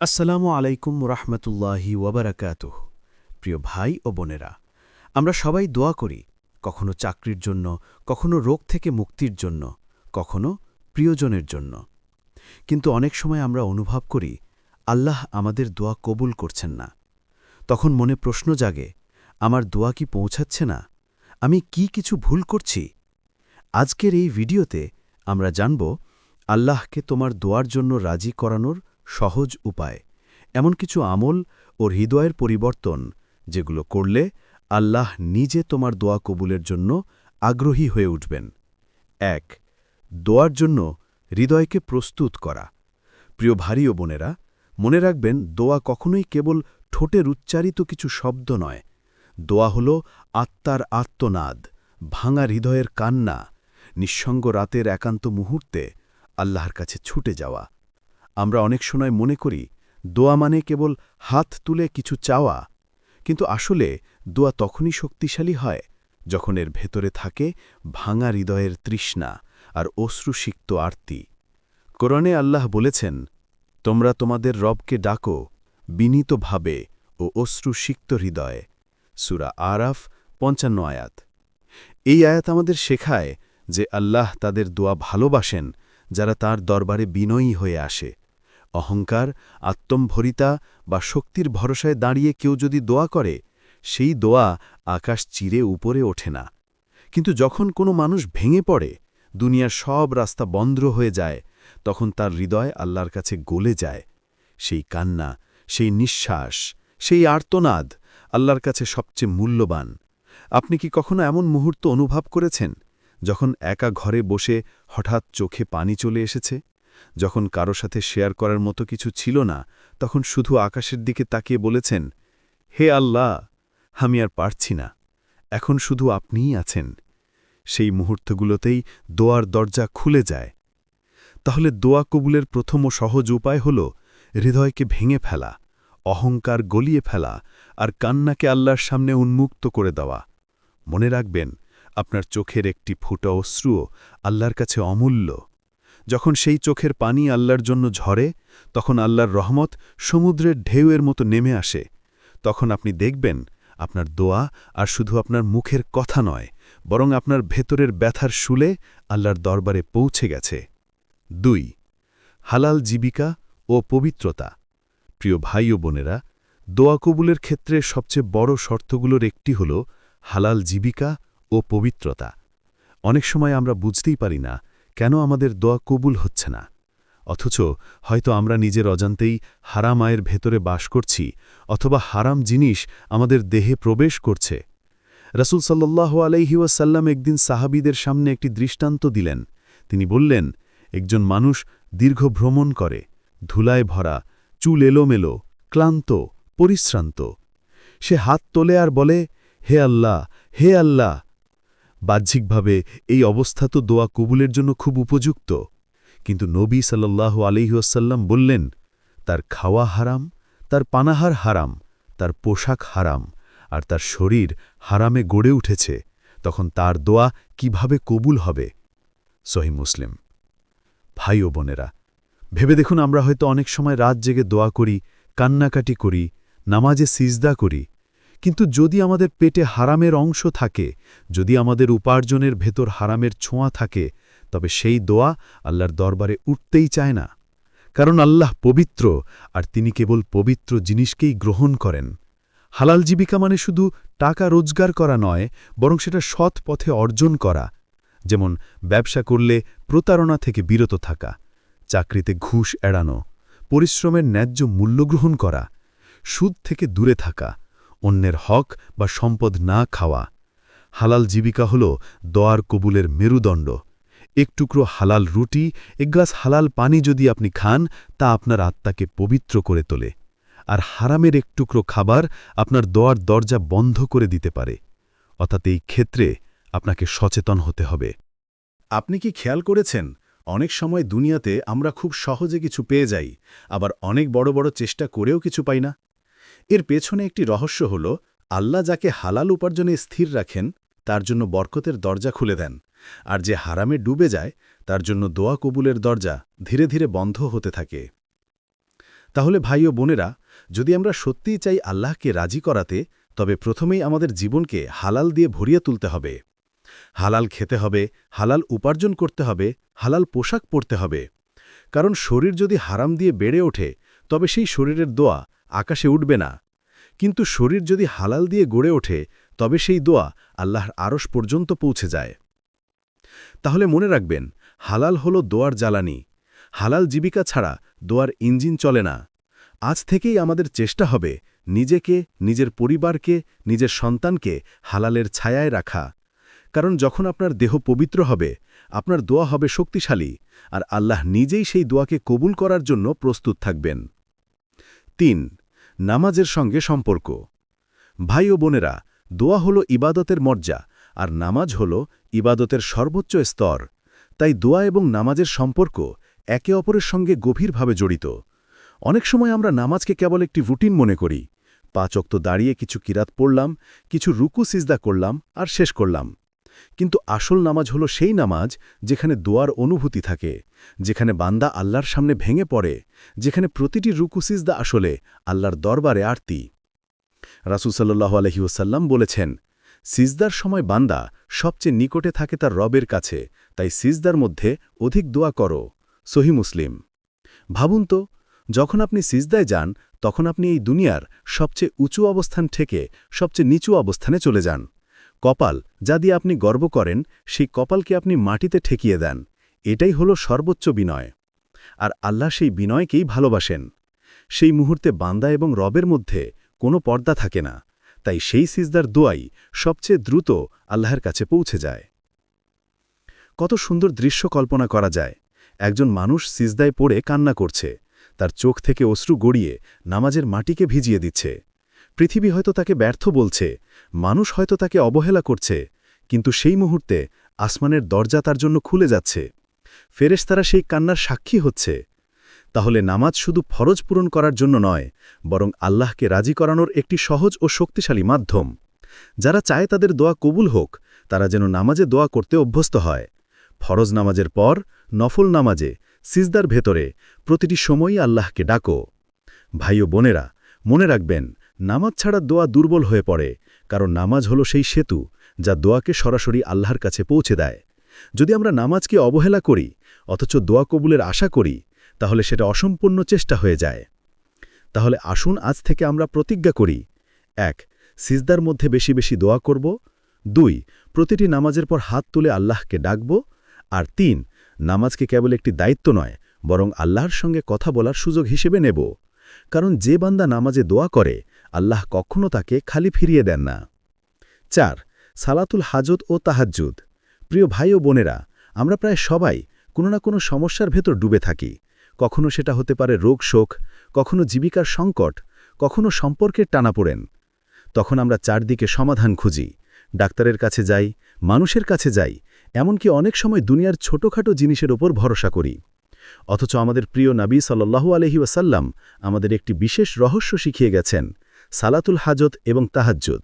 আসসালামু আলাইকুম রহমতুল্লাহি ওয়াবারাকাতুহ প্রিয় ভাই ও বোনেরা, আমরা সবাই দোয়া করি, কখনো চাকরির জন্য, কখনো রোগ থেকে মুক্তির জন্য, কখনো প্রিয়জনের জন্য। কিন্তু অনেক সময় আমরা অনুভব করি, আল্লাহ আমাদের দোয়া কবুল করছেন না। তখন মনে প্রশ্ন জাগে, আমার দোয়া কি পৌঁছাচ্ছে না? আমি কি কিছু ভুল করছি? আজকের এই ভিডিওতে আমরা জানব, আল্লাহকে তোমার দোয়ার জন্য রাজি করানোর সহজ উপায়। এমন কিছু আমল ও হৃদয়ের পরিবর্তন, যেগুলো করলে আল্লাহ নিজে তোমার দোয়া কবুলের জন্য আগ্রহী হয়ে উঠবেন। এক, দোয়ার জন্য হৃদয়কে প্রস্তুত করা। প্রিয় ভারী ও বোনেরা, মনে রাখবেন দোয়া কখনোই কেবল ঠোঁটের উচ্চারিত কিছু শব্দ নয়। দোয়া হল আত্মার আত্মনাদ, ভাঙা হৃদয়ের কান্না, নিঃসঙ্গ রাতের একান্ত মুহূর্তে আল্লাহর কাছে ছুটে যাওয়া। আমরা অনেক সময় মনে করি, দোয়া মানে কেবল হাত তুলে কিছু চাওয়া। কিন্তু আসলে দোয়া তখনই শক্তিশালী হয় যখন এর ভেতরে থাকে ভাঙা হৃদয়ের তৃষ্ণা আর অশ্রুসিক্ত আরতি। কোরআনে আল্লাহ বলেছেন, তোমরা তোমাদের রবকে ডাকো বিনীতভাবে ও অশ্রুসিক্ত হৃদয়ে। সুরা আরাফ, পঞ্চান্ন আয়াত। এই আয়াত আমাদের শেখায় যে আল্লাহ তাদের দোয়া ভালোবাসেন যারা তার দরবারে বিনয়ী হয়ে আসে। অহংকার, আত্মম্ভরিতা বা শক্তির ভরসায় দাঁড়িয়ে কেউ যদি দোয়া করে, সেই দোয়া আকাশ চিরে উপরে ওঠে না। কিন্তু যখন কোনো মানুষ ভেঙে পড়ে, দুনিয়ার সব রাস্তা বন্ধ হয়ে যায়, তখন তার হৃদয় আল্লাহর কাছে গলে যায়। সেই কান্না, সেই নিঃশ্বাস, সেই আর্তনাদ আল্লাহর কাছে সবচেয়ে মূল্যবান। আপনি কি কখনো এমন মুহূর্ত অনুভব করেছেন, যখন একা ঘরে বসে হঠাৎ চোখে পানি চলে এসেছে? যখন কারও সাথে শেয়ার করার মতো কিছু ছিল না, তখন শুধু আকাশের দিকে তাকিয়ে বলেছেন, হে আল্লাহ, আমি আর পারছি না। এখন শুধু আপনিই আছেন। সেই মুহূর্তগুলোতেই দোয়ার দরজা খুলে যায়। তাহলে দোয়া কবুলের প্রথম ও সহজ উপায় হল হৃদয়কে ভেঙে ফেলা, অহংকার গলিয়ে ফেলা আর কান্নাকে আল্লাহর সামনে উন্মুক্ত করে দেওয়া। মনে রাখবেন, আপনার চোখের একটি ফুটা অশ্রুও আল্লাহর কাছে অমূল্য। যখন সেই চোখের পানি আল্লাহর জন্য ঝরে, তখন আল্লাহর রহমত সমুদ্রের ঢেউয়ের মতো নেমে আসে। তখন আপনি দেখবেন, আপনার দোয়া আর শুধু আপনার মুখের কথা নয়, বরং আপনার ভেতরের ব্যথার শুলে আল্লাহর দরবারে পৌঁছে গেছে। দুই, হালাল জীবিকা ও পবিত্রতা। প্রিয় ভাই ও বোনেরা, দোয়া কবুলের ক্ষেত্রে সবচেয়ে বড় শর্তগুলোর একটি হল হালাল জীবিকা ও পবিত্রতা। অনেক সময় আমরা বুঝতেই পারি না কেন আমাদের দোয়া কবুল হচ্ছে না? অথচ হয়তো আমরা নিজের অজান্তেই হারাম আয়ের ভেতরে বাস করছি, অথবা হারাম জিনিস আমাদের দেহে প্রবেশ করছে। রসুল সাল্লাহ আলাইহিওয়াসাল্লাম একদিন সাহাবিদের সামনে একটি দৃষ্টান্ত দিলেন। তিনি বললেন, একজন মানুষ দীর্ঘ ভ্রমণ করে, ধুলায় ভরা, চুল এলোমেলো, ক্লান্ত, পরিশ্রান্ত। সে হাত তোলে আর বলে, হে আল্লাহ হে আল্লাহ বাহ্যিকভাবে এই অবস্থা তো দোয়া কবুলের জন্য খুব উপযুক্ত। কিন্তু নবী সাল্লাহ আলিহাসাল্লাম বললেন, তার খাওয়া হারাম, তার পানাহার হারাম, তার পোশাক হারাম, আর তার শরীর হারামে গড়ে উঠেছে। তখন তার দোয়া কীভাবে কবুল হবে? সহি মুসলিম। ভাই ও বোনেরা, ভেবে দেখুন আমরা হয়তো অনেক সময় রাত জেগে দোয়া করি, কান্নাকাটি করি, নামাজে সিজদা করি কিন্তু যদি আমাদের পেটে হারামের অংশ থাকে, যদি আমাদের উপার্জনের ভেতর হারামের ছোঁয়া থাকে, তবে সেই দোয়া আল্লাহর দরবারে উঠতেই চায় না। কারণ আল্লাহ পবিত্র, আর তিনি কেবল পবিত্র জিনিসকেই গ্রহণ করেন। হালাল জীবিকা মানে শুধু টাকা রোজগার করা নয়, বরং সেটা সৎ পথে অর্জন করা। যেমন ব্যবসা করলে প্রতারণা থেকে বিরত থাকা, চাকরিতে ঘুষ এড়ানো, পরিশ্রমের ন্যায্য মূল্য গ্রহণ করা, সুদ থেকে দূরে থাকা অন্যের হক বা সম্পদ না খাওয়া। হালাল জীবিকা হল দোয়ার কবুলের মেরুদণ্ড। এক টুকরো হালাল রুটি, এক গ্লাস হালাল পানি যদি আপনি খান, তা আপনার আত্মাকে পবিত্র করে তোলে। আর হারামের এক টুকরো খাবার আপনার দোয়ার দরজা বন্ধ করে দিতে পারে। অর্থাৎ এই ক্ষেত্রে আপনাকে সচেতন হতে হবে। আপনি কি খেয়াল করেছেন? অনেক সময় দুনিয়াতে আমরা খুব সহজে কিছু পেয়ে যাই, আবার অনেক বড় বড় চেষ্টা করেও কিছু পাই না। এর পেছনে একটি রহস্য হল, আল্লাহ যাকে হালাল উপার্জনে স্থির রাখেন, তার জন্য বরকতের দরজা খুলে দেন, আর যে হারামে ডুবে যায়, তার জন্য দোয়া কবুলের দরজা ধীরে ধীরে বন্ধ হতে থাকে। তাহলে ভাই ও বোনেরা, যদি আমরা সত্যিই চাই আল্লাহকে রাজি করাতে, তবে প্রথমেই আমাদের জীবনকে হালাল দিয়ে ভরিয়ে তুলতে হবে। হালাল খেতে হবে, হালাল উপার্জন করতে হবে, হালাল পোশাক পরতে হবে। কারণ শরীর যদি হারাম দিয়ে বেড়ে ওঠে, তবে সেই শরীরের দোয়া আকাশে উঠবে না। কিন্তু শরীর যদি হালাল দিয়ে গড়ে ওঠে, তবে সেই দোয়া আল্লাহর আরস পর্যন্ত পৌঁছে যায়। তাহলে মনে রাখবেন, হালাল হলো দোয়ার জ্বালানি। হালাল জীবিকা ছাড়া দোয়ার ইঞ্জিন চলে না। আজ থেকেই আমাদের চেষ্টা হবে নিজেকে, নিজের পরিবারকে, নিজের সন্তানকে হালালের ছায়ায় রাখা। কারণ যখন আপনার দেহ পবিত্র হবে, আপনার দোয়া হবে শক্তিশালী, আর আল্লাহ নিজেই সেই দোয়াকে কবুল করার জন্য প্রস্তুত থাকবেন। তিন, নামাজের সঙ্গে সম্পর্ক। ভাই ও বোনেরা, দোয়া হল ইবাদতের মর্যা, আর নামাজ হল ইবাদতের সর্বোচ্চ স্তর। তাই দোয়া এবং নামাজের সম্পর্ক একে অপরের সঙ্গে গভীরভাবে জড়িত। অনেক সময় আমরা নামাজকে কেবল একটি রুটিন মনে করি। পাঁচ অক্ত দাঁড়িয়ে কিছু কিরাত পড়লাম, কিছু রুকু, সিজদা করলাম, আর শেষ করলাম। কিন্তু আসল নামাজ হলো সেই নামাজ যেখানে দোয়ার অনুভূতি থাকে। যেখানে বান্দা আল্লাহর সামনে ভেঙে পড়ে, যেখানে প্রতিটি রুকু সিজদা আসলে আল্লাহর দরবারে আরতি। রাসুসাল্লাহ আলহিউসাল্লাম বলেছেন, সিজদার সময় বান্দা সবচেয়ে নিকটে থাকে তার রবের কাছে, তাই সিজদার মধ্যে অধিক দোয়া করো, সহি মুসলিম। ভাবুন তো, যখন আপনি সিজদায় যান, তখন আপনি এই দুনিয়ার সবচেয়ে উঁচু অবস্থান থেকে সবচেয়ে নিচু অবস্থানে চলে যান। কপাল যা দিয়ে আপনি গর্ব করেন, সেই কপালকে আপনি মাটিতে ঠেকিয়ে দেন। এটাই হল সর্বোচ্চ বিনয়। আর আল্লাহ সেই বিনয়কেই ভালোবাসেন। সেই মুহূর্তে বান্দা এবং রবের মধ্যে কোনো পর্দা থাকে না। তাই সেই সিজদার দোয়াই সবচেয়ে দ্রুত আল্লাহর কাছে পৌঁছে যায়। কত সুন্দর দৃশ্য কল্পনা করা যায়। একজন মানুষ সিজদায় পড়ে কান্না করছে। তার চোখ থেকে অশ্রু গড়িয়ে নামাজের মাটিকে ভিজিয়ে দিচ্ছে। পৃথিবী হয়তো তাকে ব্যর্থ বলছে, মানুষ হয়তো তাকে অবহেলা করছে, কিন্তু সেই মুহূর্তে আসমানের দরজা তার জন্য খুলে যাচ্ছে। ফেরেশতারা সেই কান্নার সাক্ষী হচ্ছে। তাহলে নামাজ শুধু ফরজ পূরণ করার জন্য নয়, বরং আল্লাহকে রাজি করানোর একটি সহজ ও শক্তিশালী মাধ্যম। যারা চায় তাদের দোয়া কবুল হোক, তারা যেন নামাজে দোয়া করতে অভ্যস্ত হয়। ফরজ নামাজের পর, নফল নামাজে, সিজদার ভেতরে, প্রতিটি সময়ই আল্লাহকে ডাকো। ভাই ও বোনেরা, মনে রাখবেন, নামাজ ছাড়া দোয়া দুর্বল হয়ে পড়ে, কারণ নামাজ হলো সেই সেতু, যা দোয়াকে সরাসরি আল্লাহর কাছে পৌঁছে দেয়। যদি আমরা নামাজকে অবহেলা করি, অথচ দোয়া কবুলের আশা করি, তাহলে সেটা অসম্পূর্ণ চেষ্টা হয়ে যায়। তাহলে আসুন আজ থেকে আমরা প্রতিজ্ঞা করি। এক, সিজদার মধ্যে বেশি বেশি দোয়া করব। দুই, প্রতিটি নামাজের পর হাত তুলে আল্লাহকে ডাকব। আর তিন, নামাজকে কেবল একটি দায়িত্ব নয়, বরং আল্লাহর সঙ্গে কথা বলার সুযোগ হিসেবে নেব। কারণ যে বান্দা নামাজে দোয়া করে, আল্লাহ কখনও তাকে খালি ফিরিয়ে দেন না। চার, সালাতুল হাজত ও তাহাজ্জুদ। প্রিয় ভাই ও বোনেরা, আমরা প্রায় সবাই কোনো না কোনো সমস্যার ভেতর ডুবে থাকি। কখনো সেটা হতে পারে রোগ শোক, কখনো জীবিকার সংকট, কখনো সম্পর্কের টানাপোড়েন তখন আমরা চারদিকে সমাধান খুঁজি, ডাক্তারের কাছে যাই, মানুষের কাছে যাই, এমনকি অনেক সময় দুনিয়ার ছোটখাটো জিনিসের ওপর ভরসা করি। অথচ আমাদের প্রিয় নাবী সাল্লাহু আলহি ওয়াসাল্লাম আমাদের একটি বিশেষ রহস্য শিখিয়ে গেছেন, সালাতুল হাজত এবং তাহাজ্জুদ।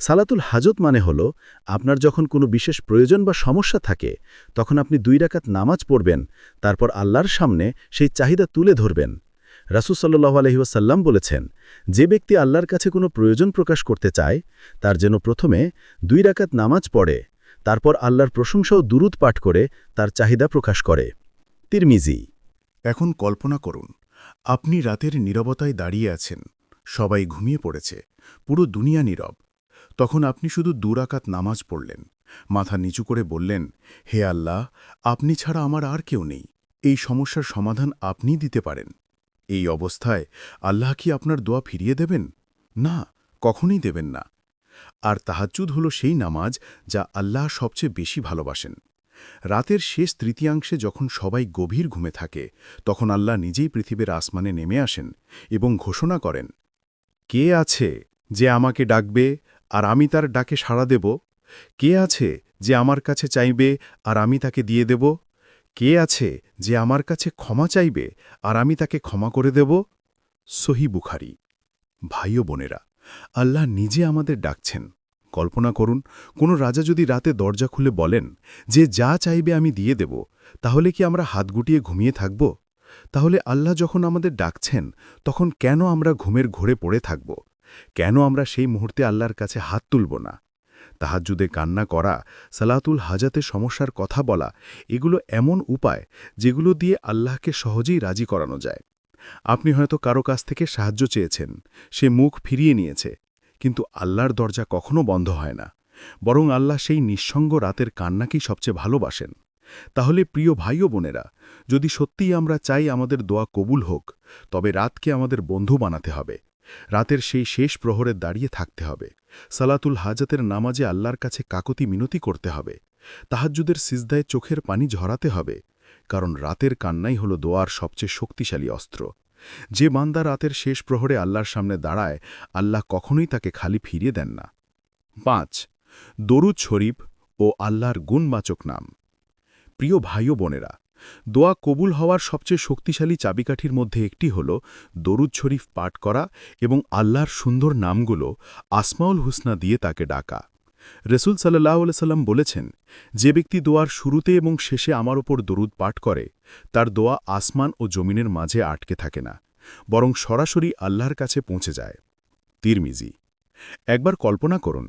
সালাতুল হাজত মানে হল, আপনার যখন কোনো বিশেষ প্রয়োজন বা সমস্যা থাকে, তখন আপনি দুই রাকাত নামাজ পড়বেন, তারপর আল্লাহর সামনে সেই চাহিদা তুলে ধরবেন। রাসুসাল্লাহ আলহিউসাল্লাম বলেছেন, যে ব্যক্তি আল্লাহর কাছে কোনো প্রয়োজন প্রকাশ করতে চায়, তার যেন প্রথমে দুই রাকাত নামাজ পড়ে, তারপর আল্লাহর প্রশংসাও দুরুদ পাঠ করে, তার চাহিদা প্রকাশ করে। তিরমিজি। এখন কল্পনা করুন, আপনি রাতের নীরবতায় দাঁড়িয়ে আছেন, সবাই ঘুমিয়ে পড়েছে, পুরো দুনিয়া নীরব তখন আপনি শুধু দুরাকাত নামাজ পড়লেন। মাথা নিচু করে বললেন, হে আল্লাহ, আপনি ছাড়া আমার আর কেউ নেই। এই সমস্যার সমাধান আপনি দিতে পারেন। এই অবস্থায় আল্লাহ কি আপনার দোয়া ফিরিয়ে দেবেন? না, কখনই দেবেন না। আর তাহাজ্জুদ হল সেই নামাজ যা আল্লাহ সবচেয়ে বেশি ভালোবাসেন। রাতের শেষ তৃতীয়াংশে যখন সবাই গভীর ঘুমে থাকে, তখন আল্লাহ নিজেই পৃথিবীর আসমানে নেমে আসেন এবং ঘোষণা করেন, কে আছে যে আমাকে ডাকবে আর আমি তার ডাকে সাড়া দেব। কে আছে যে আমার কাছে চাইবে আর আমি তাকে দিয়ে দেব? কে আছে যে আমার কাছে ক্ষমা চাইবে আর আমি তাকে ক্ষমা করে দেব? সহি বুখারি। ভাই বোনেরা, আল্লাহ নিজে আমাদের ডাকছেন। কল্পনা করুন, কোনো রাজা যদি রাতে দরজা খুলে বলেন যে যা চাইবে আমি দিয়ে দেব, তাহলে কি আমরা হাত গুটিয়ে ঘুমিয়ে থাকব? তাহলে আল্লাহ যখন আমাদের ডাকছেন, তখন কেন আমরা ঘুমের ঘোরে পড়ে থাকব? কেন আমরা সেই মুহূর্তে আল্লাহর কাছে হাত তুলব না? তাহাজ্জুদে কান্না করা, সালাতুল হাজাতে সমস্যার কথা বলা, এগুলো এমন উপায় যেগুলো দিয়ে আল্লাহকে সহজেই রাজি করানো যায়। আপনি হয়তো কারও কাছ থেকে সাহায্য চেয়েছেন, সে মুখ ফিরিয়ে নিয়েছে, কিন্তু আল্লাহর দরজা কখনো বন্ধ হয় না। বরং আল্লাহ সেই নিঃসঙ্গ রাতের কান্নাকেই সবচেয়ে ভালোবাসেন। তাহলে প্রিয় ভাই বোনেরা, যদি সত্যিই আমরা চাই আমাদের দোয়া কবুল হোক, তবে রাতকে আমাদের বন্ধু বানাতে হবে। রাতের সেই শেষ প্রহরে দাঁড়িয়ে থাকতে হবে। সালাতুল হাজাতের নামাজে আল্লাহর কাছে কাকতি মিনতি করতে হবে। তাহাজ্জুদের সিজদায় চোখের পানি ঝরাতে হবে, কারণ রাতের কান্নাই হল দোয়ার সবচেয়ে শক্তিশালী অস্ত্র। যে বান্দা রাতের শেষ প্রহরে আল্লাহর সামনে দাঁড়ায়, আল্লাহ কখনোই তাকে খালি ফিরিয়ে দেন না। পাঁচ, দরুদ শরীফ ও আল্লাহর গুণবাচক নাম। প্রিয় ভাই বোনেরা দোয়া কবুল হওয়ার সবচেয়ে শক্তিশালী চাবিকাঠির মধ্যে একটি হল দরুদ শরীফ পাঠ করা এবং আল্লাহর সুন্দর নামগুলো আসমাউল হুসনা দিয়ে তাকে ডাকা। রসুল সাল্লাহ সাল্লাম বলেছেন, যে ব্যক্তি দোয়ার শুরুতে এবং শেষে আমার ওপর দরুদ পাঠ করে, তার দোয়া আসমান ও জমিনের মাঝে আটকে থাকে না, বরং সরাসরি আল্লাহর কাছে পৌঁছে যায়। তিরমিজি, একবার কল্পনা করুন,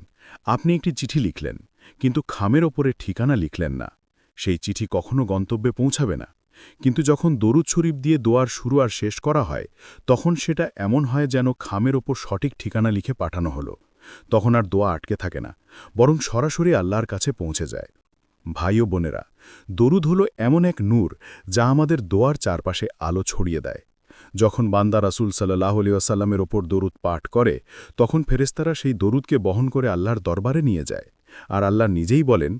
আপনি একটি চিঠি লিখলেন, কিন্তু খামের ওপরে ঠিকানা লিখলেন না। সেই চিঠি কখনো গন্তব্যে পৌঁছাবে না। কিন্তু যখন দরুদ শরীফ দিয়ে দোয়ার শুরু আর শেষ করা হয়, তখন সেটা এমন হয় যেন খামের ওপর সঠিক ঠিকানা লিখে পাঠানো হলো। তখন আর দোয়া আটকে থাকে না, বরং সরাসরি আল্লাহর কাছে পৌঁছে যায়। ভাই ও বোনেরা, দরুদ হলো এমন এক নূর যা আমাদের দোয়ার চারপাশে আলো ছড়িয়ে দেয়। যখন বান্দা রাসুল সাল্লাহ আলিয়াসাল্লামের ওপর দরুদ পাঠ করে, তখন ফেরেস্তারা সেই দরুদকে বহন করে আল্লাহর দরবারে নিয়ে যায়। আর আল্লাহ নিজেই বলেন,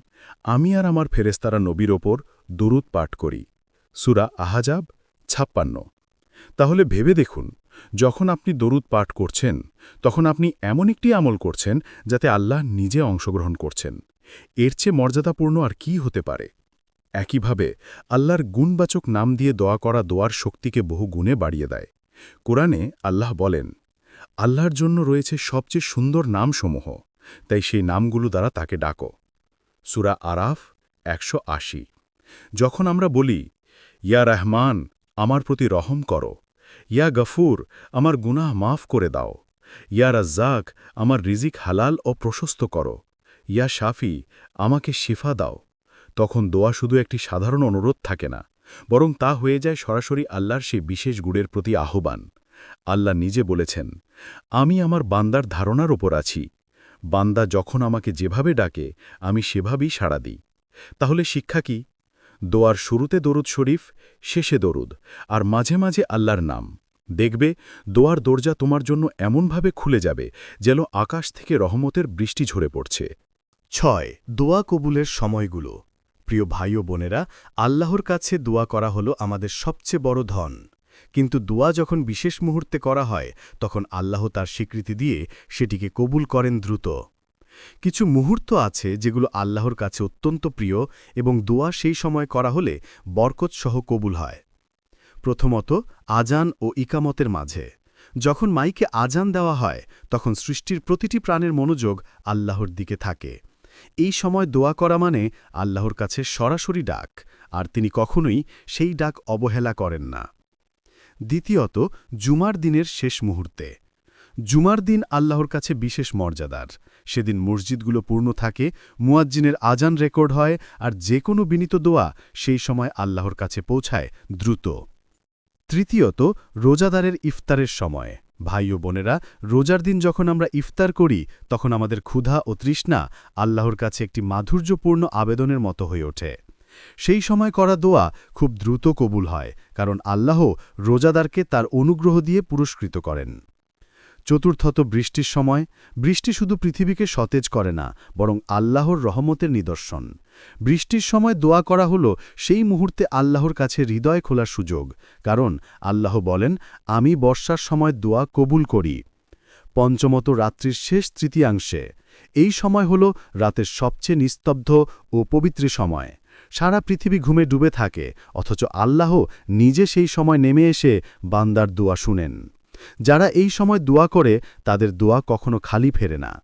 আমি আর আমার ফেরেস্তারা নবীর ওপর দরুদ পাঠ করি। সুরা আহাজাব ছাপ্পান্ন। তাহলে ভেবে দেখুন, যখন আপনি দরুদ পাঠ করছেন, তখন আপনি এমন একটি আমল করছেন যাতে আল্লাহ নিজে অংশগ্রহণ করছেন। এর চেয়ে মর্যাদাপূর্ণ আর কি হতে পারে? একইভাবে, আল্লাহর গুণবাচক নাম দিয়ে দোয়া করা দোয়ার শক্তিকে বহু গুণে বাড়িয়ে দেয়। কোরআনে আল্লাহ বলেন, আল্লাহর জন্য রয়েছে সবচেয়ে সুন্দর নামসমূহ। তাই সেই নামগুলো দ্বারা তাকে ডাকো। সুরা আরাফ একশো আশি। যখন আমরা বলি, ইয়া রহমান, আমার প্রতি রহম করো। ইয়া গফুর, আমার গুনাহ মাফ করে দাও। ইয়া রাজ্জাক, আমার রিজিক হালাল ও প্রশস্ত করো। ইয়া শাফি, আমাকে শিফা দাও। তখন দোয়া শুধু একটি সাধারণ অনুরোধ থাকে না, বরং তা হয়ে যায় সরাসরি আল্লাহর সেই বিশেষ গুড়ের প্রতি আহ্বান। আল্লাহ নিজে বলেছেন, আমি আমার বান্দার ধারণার ওপর আছি। বান্দা যখন আমাকে যেভাবে ডাকে, আমি সেভাবেই সাড়া দিই। তাহলে শিক্ষা কি? দোয়ার শুরুতে দরুদ শরীফ, শেষে দরুদ, আর মাঝে মাঝে আল্লাহর নাম। দেখবে, দোয়ার দরজা তোমার জন্য এমনভাবে খুলে যাবে যেন আকাশ থেকে রহমতের বৃষ্টি ঝরে পড়ছে। ছয়, দোয়া কবুলের সময়গুলো। প্রিয় ভাই ও বোনেরা, আল্লাহর কাছে দোয়া করা হলো আমাদের সবচেয়ে বড় ধন। কিন্তু দোয়া যখন বিশেষ মুহূর্তে করা হয়, তখন আল্লাহ তার স্বীকৃতি দিয়ে সেটিকে কবুল করেন দ্রুত। কিছু মুহূর্ত আছে যেগুলো আল্লাহর কাছে অত্যন্ত প্রিয় এবং দোয়া সেই সময় করা হলে বরকতসহ কবুল হয়। প্রথমত, আজান ও ইকামতের মাঝে। যখন মাইকে আজান দেওয়া হয়, তখন সৃষ্টির প্রতিটি প্রাণের মনোযোগ আল্লাহর দিকে থাকে। এই সময় দোয়া করা মানে আল্লাহর কাছে সরাসরি ডাক, আর তিনি কখনোই সেই ডাক অবহেলা করেন না। দ্বিতীয়ত, জুমার দিনের শেষ মুহূর্তে। জুমার দিন আল্লাহর কাছে বিশেষ মর্যাদার। সেদিন মসজিদগুলো পূর্ণ থাকে, মুয়াজ্জিনের আজান রেকর্ড হয়, আর যে কোনো বিনীত দোয়া সেই সময় আল্লাহর কাছে পৌঁছায় দ্রুত। তৃতীয়ত, রোজাদারের ইফতারের সময়। ভাই ও বোনেরা, রোজার দিন যখন আমরা ইফতার করি, তখন আমাদের ক্ষুধা ও তৃষ্ণা আল্লাহর কাছে একটি মাধুর্যপূর্ণ আবেদনের মতো হয়ে ওঠে। সেই সময় করা দোয়া খুব দ্রুত কবুল হয়, কারণ আল্লাহ রোজাদারকে তার অনুগ্রহ দিয়ে পুরস্কৃত করেন। চতুর্থত বৃষ্টির সময়, বৃষ্টি শুধু পৃথিবীকে সতেজ করে না, বরং আল্লাহর রহমতের নিদর্শন। বৃষ্টির সময় দোয়া করা হল সেই মুহূর্তে আল্লাহর কাছে হৃদয় খোলার সুযোগ, কারণ আল্লাহ বলেন, আমি বর্ষার সময় দোয়া কবুল করি। পঞ্চমত রাত্রির শেষ তৃতীয়াংশে, এই সময় হল রাতের সবচেয়ে নিস্তব্ধ ও পবিত্র সময়। সারা পৃথিবী ঘুমে ডুবে থাকে, অথচ আল্লাহ নিজে সেই সময় নেমে এসে বান্দার দোয়া শুনেন। যারা এই সময় দোয়া করে, তাদের দোয়া কখনো খালি ফেরে না।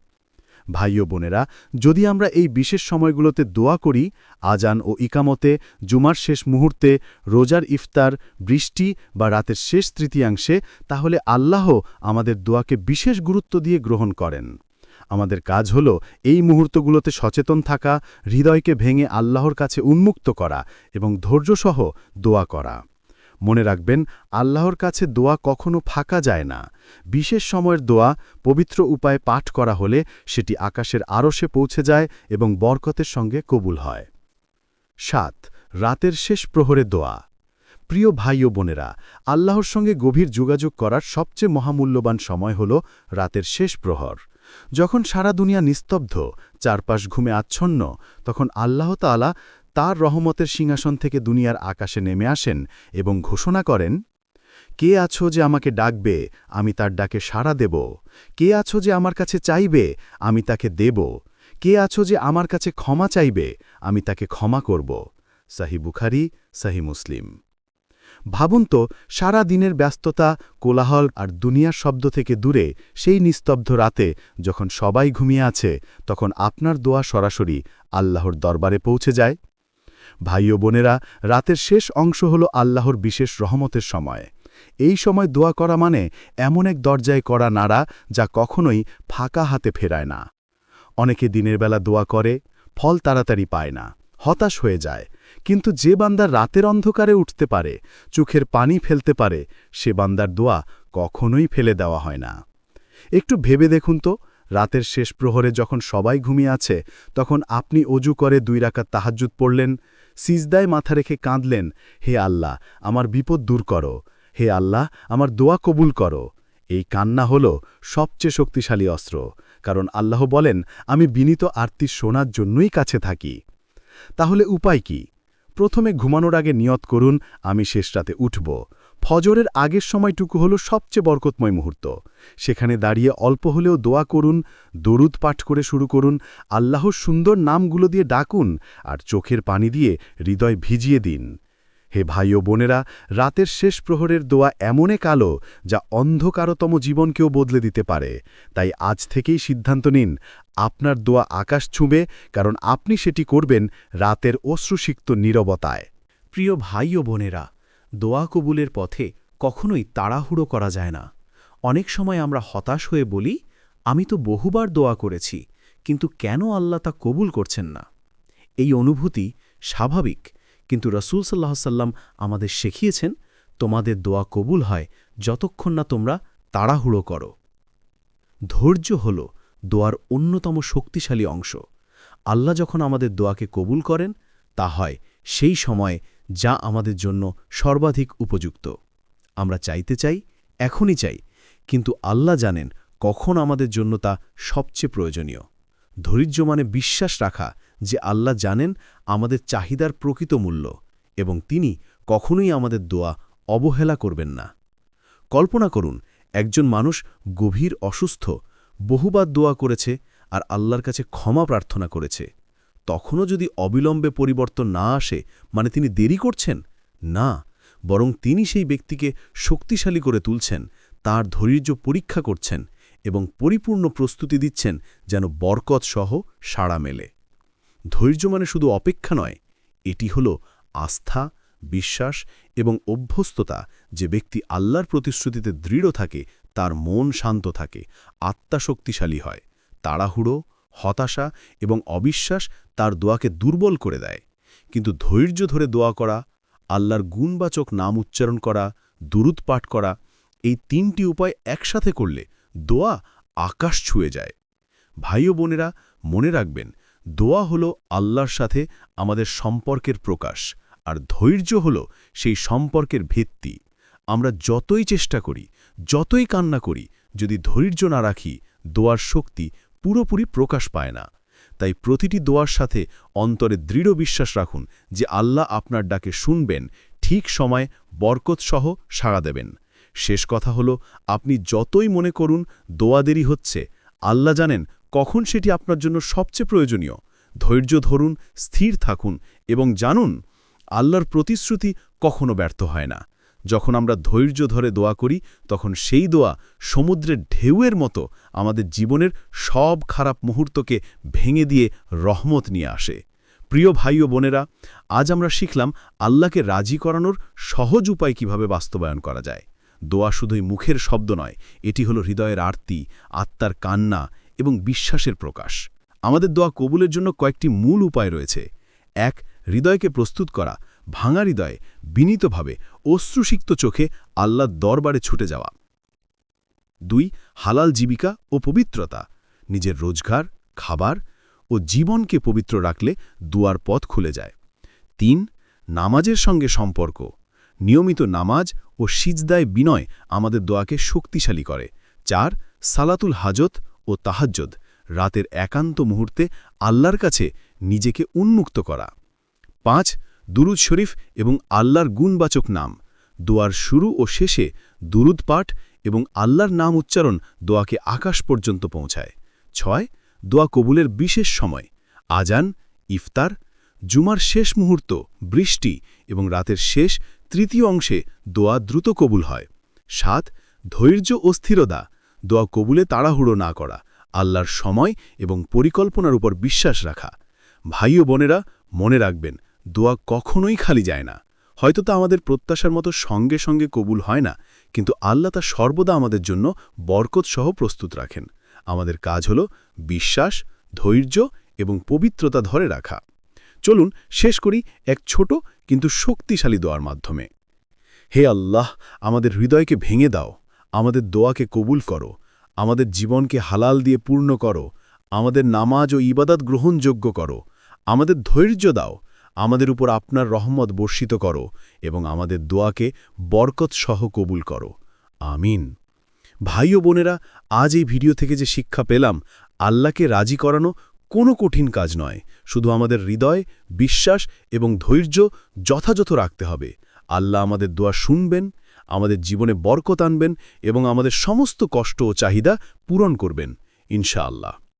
ভাই ও বোনেরা, যদি আমরা এই বিশেষ সময়গুলোতে দোয়া করি, আজান ও ইকামতে, জুমার শেষ মুহূর্তে, রোজার ইফতার, বৃষ্টি বা রাতের শেষ তৃতীয়াংশে, তাহলে আল্লাহ আমাদের দোয়াকে বিশেষ গুরুত্ব দিয়ে গ্রহণ করেন। আমাদের কাজ হল এই মুহূর্তগুলোতে সচেতন থাকা, হৃদয়কে ভেঙে আল্লাহর কাছে উন্মুক্ত করা এবং ধৈর্যসহ দোয়া করা। মনে রাখবেন, আল্লাহর কাছে দোয়া কখনো ফাঁকা যায় না। বিশেষ সময়ের দোয়া, পবিত্র উপায়ে পাঠ করা হলে সেটি আকাশের আরশে পৌঁছে যায় এবং বরকতের সঙ্গে কবুল হয়। সাত, রাতের শেষ প্রহরে দোয়া। প্রিয় ভাই ও বোনেরা, আল্লাহর সঙ্গে গভীর যোগাযোগ করার সবচেয়ে মহামূল্যবান সময় হল রাতের শেষ প্রহর। যখন সারা দুনিয়া নিস্তব্ধ, চারপাশ ঘুমে আচ্ছন্ন, তখন আল্লাহ তাআলা তার রহমতের সিংহাসন থেকে দুনিয়ার আকাশে নেমে আসেন এবং ঘোষণা করেন, কে আছো যে আমাকে ডাকবে, আমি তার ডাকে সাড়া দেব। কে আছো যে আমার কাছে চাইবে, আমি তাকে দেব। কে আছো যে আমার কাছে ক্ষমা চাইবে, আমি তাকে ক্ষমা করব। সাহি বুখারি, সাহি মুসলিম। ভাবুন তো, সারা দিনের ব্যস্ততা, কোলাহল আর দুনিয়ার শব্দ থেকে দূরে, সেই নিস্তব্ধ রাতে যখন সবাই ঘুমিয়ে আছে, তখন আপনার দোয়া সরাসরি আল্লাহর দরবারে পৌঁছে যায়। ভাই ও বোনেরা, রাতের শেষ অংশ হল আল্লাহর বিশেষ রহমতের সময়। এই সময় দোয়া করা মানে এমন এক দরজায় করা নাড়া যা কখনোই ফাঁকা হাতে ফেরায় না। অনেকে দিনের বেলা দোয়া করে, ফল তাড়াতাড়ি পায় না, হতাশ হয়ে যায় কিন্তু যে বান্দার রাতের অন্ধকারে উঠতে পারে, চোখের পানি ফেলতে পারে, সে বান্দার দোয়া কখনোই ফেলে দেওয়া হয় না। একটু ভেবে দেখুন তো, রাতের শেষ প্রহরে যখন সবাই ঘুমিয়ে আছে, তখন আপনি অজু করে দুই রাকাত তাহাজ্জুদ পড়লেন, সিজদায় মাথা রেখে কাঁদলেন, হে আল্লাহ, আমার বিপদ দূর করো। হে আল্লাহ, আমার দোয়া কবুল করো। এই কান্না হল সবচেয়ে শক্তিশালী অস্ত্র, কারণ আল্লাহ বলেন, আমি বিনীত আরতি শোনার জন্যই কাছে থাকি। তাহলে উপায় কি? প্রথমে ঘুমানোর আগে নিয়ত করুন, আমি শেষ রাতে উঠব। ফজরের আগের সময়টুকু হল সবচেয়ে বরকতময় মুহূর্ত। সেখানে দাঁড়িয়ে অল্প হলেও দোয়া করুন, দরুদ পাঠ করে শুরু করুন, আল্লাহর সুন্দর নামগুলো দিয়ে ডাকুন, আর চোখের পানি দিয়ে হৃদয় ভিজিয়ে দিন। হে ভাই ও বোনেরা, রাতের শেষ প্রহরের দোয়া এমন এক আলো যা অন্ধকারতম জীবনকেও বদলে দিতে পারে। তাই আজ থেকেই সিদ্ধান্ত নিন, আপনার দোয়া আকাশ ছুঁবে, কারণ আপনি সেটি করবেন রাতের অশ্রুসিক্ত নীরবতায়। প্রিয় ভাই ও বোনেরা, দোয়া কবুলের পথে কখনোই তাড়াহুড়ো করা যায় না। অনেক সময় আমরা হতাশ হয়ে বলি, আমি তো বহুবার দোয়া করেছি, কিন্তু কেন আল্লাহ তা কবুল করছেন না? এই অনুভূতি স্বাভাবিক কিন্তু রসুল সাল্লাহ সাল্লাম আমাদের শিখিয়েছেন, তোমাদের দোয়া কবুল হয় যতক্ষণ না তোমরা তাড়াহুড়ো করো। ধৈর্য হল দোয়ার অন্যতম শক্তিশালী অংশ। আল্লাহ যখন আমাদের দোয়াকে কবুল করেন, তা হয় সেই সময় যা আমাদের জন্য সর্বাধিক উপযুক্ত। আমরা চাইতে চাই, এখনই চাই, কিন্তু আল্লাহ জানেন কখন আমাদের জন্য তা সবচেয়ে প্রয়োজনীয়। ধৈর্য মানে বিশ্বাস রাখা যে আল্লাহ জানেন আমাদের চাহিদার প্রকৃত মূল্য এবং তিনি কখনোই আমাদের দোয়া অবহেলা করবেন না। কল্পনা করুন, একজন মানুষ গভীর অসুস্থ, বহুবার দোয়া করেছে আর আল্লাহর কাছে ক্ষমা প্রার্থনা করেছে। তখনও যদি অবিলম্বে পরিবর্তন না আসে মানে তিনি দেরি করছেন? না, বরং তিনি সেই ব্যক্তিকে শক্তিশালী করে তুলছেন, তার ধৈর্য পরীক্ষা করছেন এবং পরিপূর্ণ প্রস্তুতি দিচ্ছেন যেন বরকত সহ সাড়া মেলে। ধৈর্য মানে শুধু অপেক্ষা নয়, এটি হল আস্থা, বিশ্বাস এবং অভ্যস্ততা যে ব্যক্তি আল্লাহর প্রতিশ্রুতিতে দৃঢ় থাকে, তার মন শান্ত থাকে, আত্মা শক্তিশালী হয়, তাড়াহুড়ো, হতাশা এবং অবিশ্বাস তার দোয়াকে দুর্বল করে দেয়। কিন্তু ধৈর্য ধরে দোয়া করা, আল্লাহর গুণবাচক নাম উচ্চারণ করা, দুরুদ পাঠ করা, এই তিনটি উপায় একসাথে করলে দোয়া আকাশ ছুঁয়ে যায়। ভাই ও বোনেরা মনে রাখবেন দোয়া হল আল্লাহর সাথে আমাদের সম্পর্কের প্রকাশ, আর ধৈর্য হল সেই সম্পর্কের ভিত্তি। আমরা যতই চেষ্টা করি, যতই কান্না করি, যদি ধৈর্য না রাখি, দোয়ার শক্তি পুরোপুরি প্রকাশ পায় না। তাই প্রতিটি দোয়ার সাথে অন্তরে দৃঢ় বিশ্বাস রাখুন যে আল্লাহ আপনার ডাকে শুনবেন, ঠিক সময় বরকতসহ সাড়া দেবেন। শেষ কথা হল, আপনি যতই মনে করুন, দোয়া দেরি হচ্ছে। আল্লাহ জানেন কখন সেটি আপনার জন্য সবচেয়ে প্রয়োজনীয়? ধৈর্য ধরুন, স্থির থাকুন এবং জানুন, আল্লাহর প্রতিশ্রুতি কখনো ব্যর্থ হয় না। যখন আমরা ধৈর্য ধরে দোয়া করি, তখন সেই দোয়া সমুদ্রের ঢেউয়ের মতো আমাদের জীবনের সব খারাপ মুহূর্তকে ভেঙে দিয়ে রহমত নিয়ে আসে। প্রিয় ভাই ও বোনেরা, আজ আমরা শিখলাম আল্লাহকে রাজি করানোর সহজ উপায় কীভাবে বাস্তবায়ন করা যায়। দোয়া শুধুই মুখের শব্দ নয়, এটি হলো হৃদয়ের আরতি, আত্মার কান্না এবং বিশ্বাসের প্রকাশ। আমাদের দোয়া কবুলের জন্য কয়েকটি মূল উপায় রয়েছে। এক, হৃদয়কে প্রস্তুত করা। ভাঙা হৃদয়ে, বিনীতভাবে, অশ্রুসিক্ত চোখে আল্লাহর দরবারে ছুটে যাওয়া। দুই, হালাল জীবিকা ও পবিত্রতা। নিজের রোজগার, খাবার ও জীবনকে পবিত্র রাখলে দুয়ার পথ খুলে যায়। তিন, নামাজের সঙ্গে সম্পর্ক। নিয়মিত নামাজ ও সিজদায় বিনয় আমাদের দোয়াকে শক্তিশালী করে। চার, সালাতুল হাজত ও তাহাজ্জদ, রাতের একান্ত মুহূর্তে আল্লাহর কাছে নিজেকে উন্মুক্ত করা। পাঁচ, দুরুদ শরীফ এবং আল্লাহর গুণবাচক নাম। দোয়ার শুরু ও শেষে দুরুদ পাঠ এবং আল্লাহর নাম উচ্চারণ দোয়াকে আকাশ পর্যন্ত পৌঁছায়। ছয়, দোয়া কবুলের বিশেষ সময়। আজান, ইফতার, জুমার শেষ মুহূর্ত, বৃষ্টি এবং রাতের শেষ তৃতীয় অংশে দোয়া দ্রুত কবুল হয়। সাত, ধৈর্য ও স্থিরতা। দোয়া কবুলে তাড়াহুড়ো না করা, আল্লাহর সময় এবং পরিকল্পনার উপর বিশ্বাস রাখা। ভাই ও বোনেরা, মনে রাখবেন, দোয়া কখনোই খালি যায় না। হয়তো তা আমাদের প্রত্যাশার মতো সঙ্গে সঙ্গে কবুল হয় না, কিন্তু আল্লাহ তা সর্বদা আমাদের জন্য বরকত সহ প্রস্তুত রাখেন। আমাদের কাজ হল বিশ্বাস, ধৈর্য এবং পবিত্রতা ধরে রাখা। চলুন শেষ করি এক ছোট কিন্তু শক্তিশালী দোয়ার মাধ্যমে। হে আল্লাহ, আমাদের হৃদয়কে ভেঙে দাও। আমাদের দোয়াকে কবুল করো, আমাদের জীবনকে হালাল দিয়ে পূর্ণ করো, আমাদের নামাজ ও ইবাদত গ্রহণযোগ্য করো, আমাদের ধৈর্য দাও, আমাদের উপর আপনার রহমত বর্ষিত করো এবং আমাদের দোয়াকে বরকত সহ কবুল করো। আমিন। ভাই ও বোনেরা, আজ এই ভিডিও থেকে যে শিক্ষা পেলাম, আল্লাহকে রাজি করানো কোনো কঠিন কাজ নয়। শুধু আমাদের হৃদয়, বিশ্বাস এবং ধৈর্য যথাযথ রাখতে হবে। আল্লাহ আমাদের দোয়া শুনবেন আমাদের জীবনে বরকত আনবেন এবং আমাদের সমস্ত কষ্ট ও চাহিদা পূরণ করবেন ইনশাআল্লাহ।